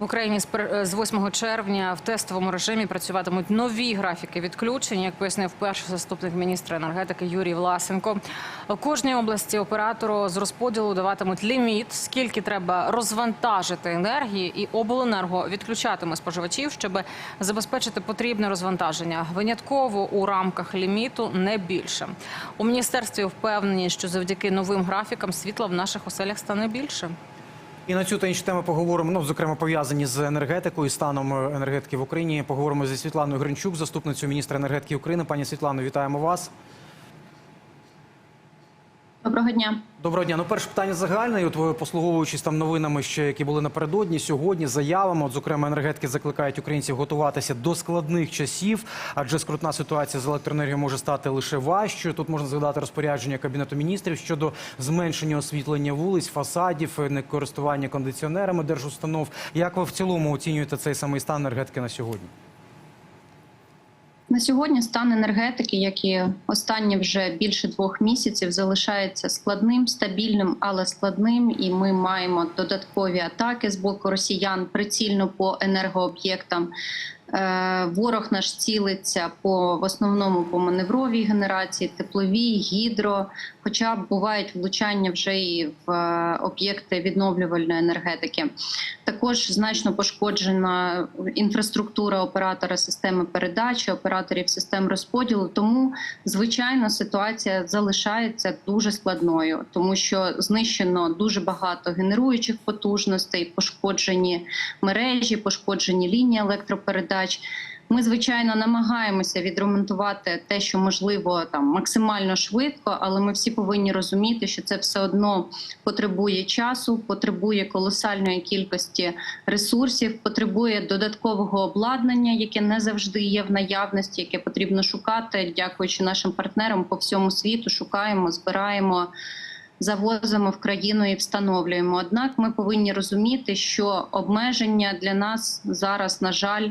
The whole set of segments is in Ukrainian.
В Україні з пер- з 8 червня в тестовому режимі працюватимуть нові графіки відключень, як пояснив перший заступник міністра енергетики Юрій Власенко. Кожній області оператору з розподілу даватимуть ліміт, скільки треба розвантажити енергії, і обленерго відключатиме споживачів, щоб забезпечити потрібне розвантаження. Винятково у рамках ліміту не більше. У міністерстві впевнені, що завдяки новим графікам світла в наших оселях стане більше. І на цю та інші теми поговоримо. Ну, зокрема, пов'язані з енергетикою, і станом е, енергетики в Україні. Поговоримо зі Світланою Гринчук, заступницею міністра енергетики України. Пані Світлано, вітаємо вас. Доброго дня. Доброго дня. Ну, перше питання загальне. І От ви послуговуючись там новинами, ще які були напередодні, сьогодні заявами. От, зокрема, енергетики закликають українців готуватися до складних часів, адже скрутна ситуація з електроенергією може стати лише важчою. Тут можна згадати розпорядження кабінету міністрів щодо зменшення освітлення вулиць, фасадів, некористування кондиціонерами держустанов. Як ви в цілому оцінюєте цей самий стан енергетики на сьогодні? На сьогодні стан енергетики, як і останні вже більше двох місяців, залишається складним, стабільним, але складним. І ми маємо додаткові атаки з боку росіян прицільно по енергооб'єктам. Е, Ворог наш цілиться по в основному по маневровій генерації, тепловій, гідро. Хоча бувають влучання вже і в е, об'єкти відновлювальної енергетики. Також значно пошкоджена інфраструктура оператора системи передачі, операторів систем розподілу. Тому, звичайно, ситуація залишається дуже складною, тому що знищено дуже багато генеруючих потужностей, пошкоджені мережі, пошкоджені лінії електропередач. Ми звичайно намагаємося відремонтувати те, що можливо там максимально швидко, але ми всі повинні розуміти, що це все одно потребує часу, потребує колосальної кількості ресурсів, потребує додаткового обладнання, яке не завжди є в наявності, яке потрібно шукати. Дякуючи нашим партнерам по всьому світу, шукаємо, збираємо. Завозимо в країну і встановлюємо. Однак ми повинні розуміти, що обмеження для нас зараз, на жаль,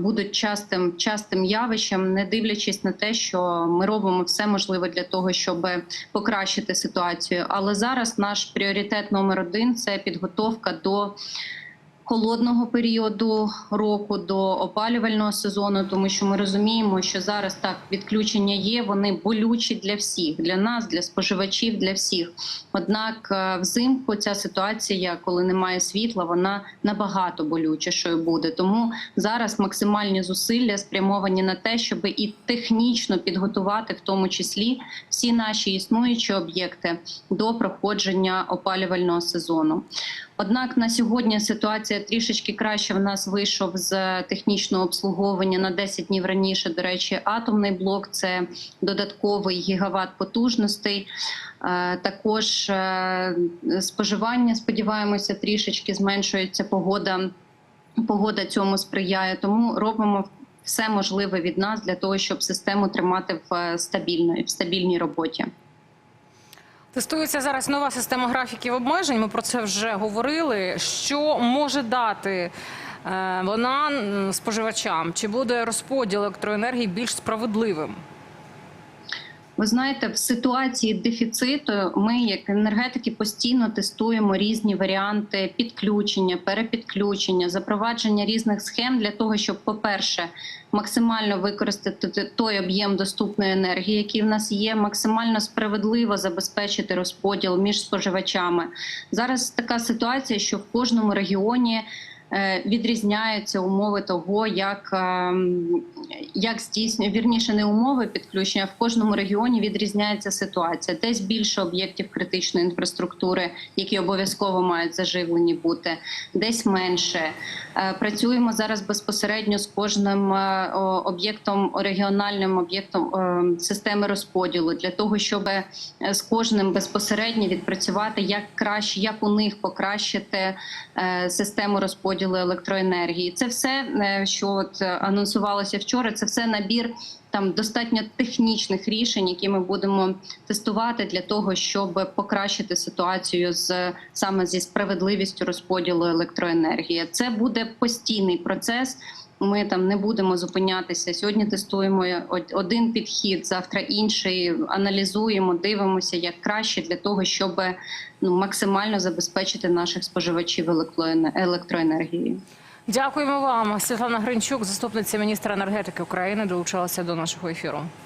будуть частим частим явищем, не дивлячись на те, що ми робимо все можливе для того, щоб покращити ситуацію. Але зараз наш пріоритет номер один це підготовка до. Холодного періоду року до опалювального сезону, тому що ми розуміємо, що зараз так відключення є. Вони болючі для всіх, для нас, для споживачів, для всіх. Однак, е, взимку ця ситуація, коли немає світла, вона набагато болючішою буде. Тому зараз максимальні зусилля спрямовані на те, щоб і технічно підготувати, в тому числі, всі наші існуючі об'єкти до проходження опалювального сезону. Однак на сьогодні ситуація трішечки краще. В нас вийшов з технічного обслуговування на 10 днів раніше. До речі, атомний блок це додатковий гігават потужностей. Е, Також е, споживання, сподіваємося, трішечки зменшується погода. Погода цьому сприяє, тому робимо все можливе від нас для того, щоб систему тримати в е, стабільної в стабільній роботі. Тестується зараз нова система графіків обмежень. Ми про це вже говорили. Що може дати е, вона споживачам? Чи буде розподіл електроенергії більш справедливим? Ви знаєте, в ситуації дефіциту ми, як енергетики, постійно тестуємо різні варіанти підключення, перепідключення, запровадження різних схем для того, щоб, по-перше, максимально використати той об'єм доступної енергії, який в нас є, максимально справедливо забезпечити розподіл між споживачами. Зараз така ситуація, що в кожному регіоні. Е, Відрізняються умови того, як, ем, як здійснює вірніше не умови підключення. В кожному регіоні відрізняється ситуація. Десь більше об'єктів критичної інфраструктури, які обов'язково мають заживлені бути, десь менше. Е, Працюємо зараз безпосередньо з кожним е, об'єктом регіональним об'єктом е, системи розподілу для того, щоб е, з кожним безпосередньо відпрацювати як краще, як у них покращити е, систему розподілу електроенергії. Це все, е, що от е, анонсувалося вчора. Це все набір там достатньо технічних рішень, які ми будемо тестувати для того, щоб покращити ситуацію з саме зі справедливістю розподілу електроенергії. Це буде постійний процес. Ми там не будемо зупинятися. Сьогодні тестуємо од- один підхід, завтра інший. Аналізуємо, дивимося, як краще для того, щоб ну максимально забезпечити наших споживачів електроене- електроенергією. Дякуємо вам. Світлана Гринчук, заступниця міністра енергетики України, долучалася до нашого ефіру.